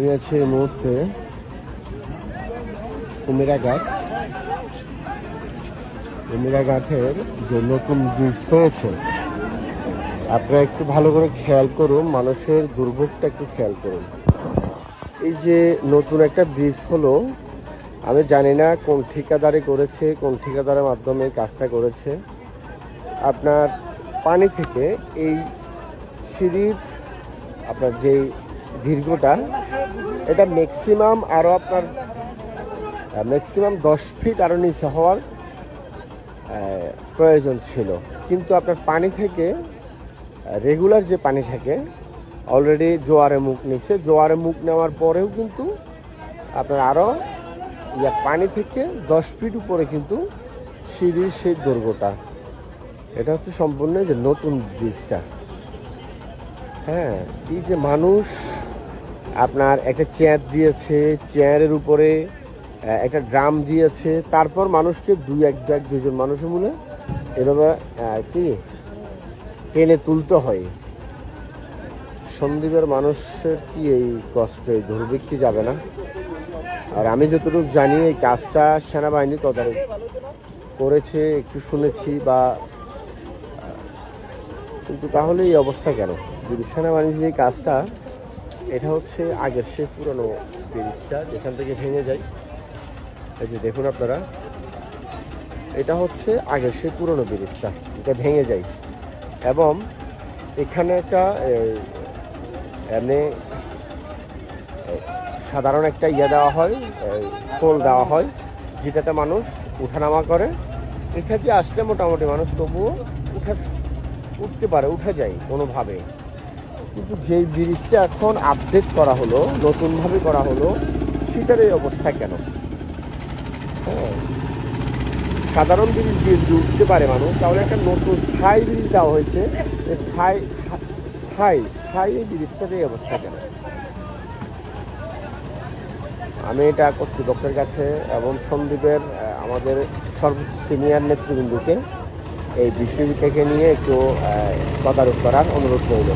আছি এই মুহূর্তে কুমিরাঘাট কুমিরাঘাটের যে নতুন ব্রিজ হয়েছে, আপনারা একটু ভালো করে খেয়াল করুন, মানুষের দুর্ভোগটা একটু খেয়াল করুন। এই যে নতুন একটা ব্রিজ হলো, আমি জানি না কোন ঠিকাদারে করেছে, কোন ঠিকাদারের মাধ্যমে কাজটা করেছে। আপনার পানি থেকে এই সিঁড়ির, আপনার যেই দীর্ঘটা এটা ম্যাক্সিমাম আরও আপনার ম্যাক্সিমাম দশ ফিট আরও নিচে হওয়ার প্রয়োজন ছিল। কিন্তু আপনার পানি থেকে রেগুলার যে পানি থাকে অলরেডি জোয়ারে মুখ নিচ্ছে জোয়ারে মুখ নেওয়ার পরেও কিন্তু আপনার আরও ইয়া, পানি থেকে দশ ফিট উপরে কিন্তু সিঁড়ির সেই দৈর্ঘ্যটা এটা হচ্ছে সম্পূর্ণ যে নতুন ব্রিজটা। হ্যাঁ এই যে মানুষ আপনার একটা চেয়ার দিয়েছে চেয়ারের উপরে একটা ড্রাম দিয়েছে, তারপর মানুষকে দুই এক এক দুজন মানুষের মূলে এভাবে কি? টেনে তুলতে হয়। সন্দীপের মানুষের কি এই কষ্ট, এই দুর্ভিক্ষ কি যাবে না? আর আমি যতটুকু জানি, এই কাজটা সেনাবাহিনী তদারক করেছে, একটু শুনেছি বা কিন্তু তাহলে এই অবস্থা কেন? যদি সেনাবাহিনীর যে কাজটা এটা হচ্ছে আগের সে পুরনো ব্রিজটা, যেখান থেকে ভেঙে যায়। এই যে দেখুন আপনারা, এটা হচ্ছে আগের সে পুরনো ব্রিজটা, এটা ভেঙে যায়। এবং এখানে একটা এমনি সাধারণ একটা ইয়ে দেওয়া হয় পোল দেওয়া হয়, যেটাতে মানুষ উঠানামা করে। এখানে আসলে মোটামুটি মানুষ তবুও উঠে, উঠতে পারে, উঠে যায় কোনোভাবে। কিন্তু যেই ব্রিজটা এখন আপডেট করা হলো, নতুনভাবে করা হলো, সেটার এই অবস্থা কেন? হ্যাঁ। সাধারণ ব্রিজ দিয়ে উঠতে পারে মানুষ, তাহলে একটা নতুন স্থায়ী ব্রিজ দেওয়া হয়েছে। এই ব্রিজটার এই অবস্থা কেন? আমি এটা কর্তৃপক্ষের কাছে এবং সন্দীপের আমাদের সর্বোচ্চ সিনিয়র নেতৃবৃন্দকে এই বিষয়টাকে নিয়ে একটু তদারক করার অনুরোধ রইল।